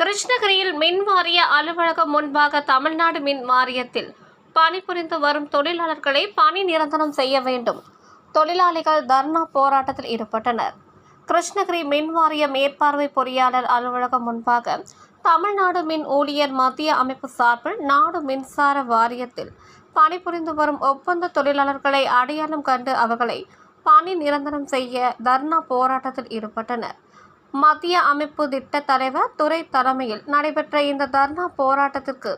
கிருஷ்ணகிரியில் மின் வாரிய அலுவலகம் முன்பாக தமிழ்நாடு மின் வாரியத்தில் பணிபுரிந்து வரும் தொழிலாளர்களை பணி நிரந்தரம் செய்ய வேண்டும். தொழிலாளிகள் தர்ணா போராட்டத்தில் ஈடுபட்டனர். கிருஷ்ணகிரி மின் வாரிய மேற்பார்வை பொறியாளர் அலுவலகம் முன்பாக தமிழ்நாடு மின் ஊழியர் மத்திய அமைப்பு சார்பில் நாடு மின்சார வாரியத்தில் பணிபுரிந்து வரும் ஒப்பந்த தொழிலாளர்களை அடையாளம் கண்டு அவர்களை பணி நிரந்தரம் செய்ய தர்ணா போராட்டத்தில் ஈடுபட்டனர். மத்திய அமைப்பு திட்ட தலைவர் துறை தலைமையில் நடைபெற்ற இந்த தர்ணா போராட்டத்திற்கு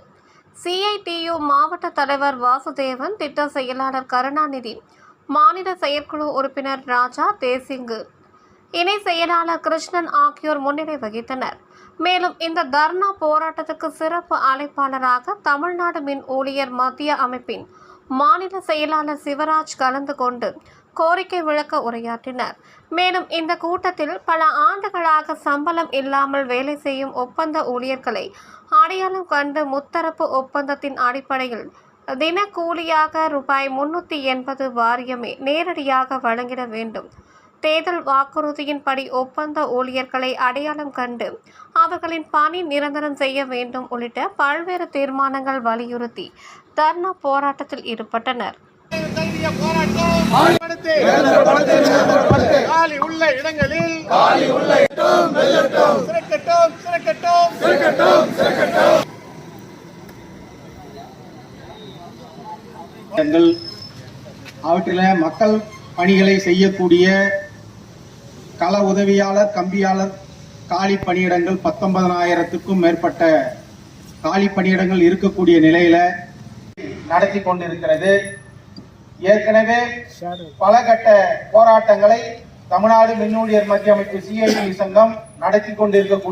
சிஐடியு மாவட்ட தலைவர் வாசுதேவன் திட்ட செயலாளர் கருணாநிதி மாநில செயற்குழு உறுப்பினர் ராஜா தேசிங்கு இணை செயலாளர் கிருஷ்ணன் ஆகியோர் முன்னிலை வகித்தனர். மேலும் இந்த தர்ணா போராட்டத்துக்கு சிறப்பு அழைப்பாளராக தமிழ்நாடு மின் ஊழியர் மத்திய அமைப்பின் மாநில செயலாளர் சிவராஜ் கலந்து கொண்டு கோரிக்கை விளக்க உரையாற்றினர். மேலும் இந்த கூட்டத்தில் பல ஆண்டுகளாக சம்பளம் இல்லாமல் வேலை செய்யும் ஒப்பந்த ஊழியர்களை அடையாளம் கண்டு முத்தரப்பு ஒப்பந்தத்தின் அடிப்படையில் தினக்கூலியாக ரூபாய் முன்னூற்றி எண்பது வாரியமே நேரடியாக வழங்கிட வேண்டும். தேர்தல் வாக்குறுதியின்படி ஒப்பந்த ஊழியர்களை அடையாளம் கண்டு அவர்களின் பணி நிரந்தரம் செய்ய வேண்டும் உள்ளிட்ட பல்வேறு தீர்மானங்கள் வலியுறுத்தி தர்ணா போராட்டத்தில் ஈடுபட்டனர். காலி உள்ள சிறக்கட்டும் சிறக்கட்டும். அவற்றில் மக்கள் பணிகளை செய்யக்கூடிய கள உதவியாளர் கம்பியாளர் காலி பணியிடங்கள் பத்தொன்பதனாயிரத்துக்கும் மேற்பட்ட காலி பணியிடங்கள் இருக்கக்கூடிய நிலையில நடத்தி கொண்டிருக்கிறது. ஏற்கனவே பல கட்ட போராட்டங்களை தமிழ்நாடு மின்னூழியர் மத்திய அமைப்பு சிஐடி சங்கம் நடத்தி கொண்டிருக்கக்கூடிய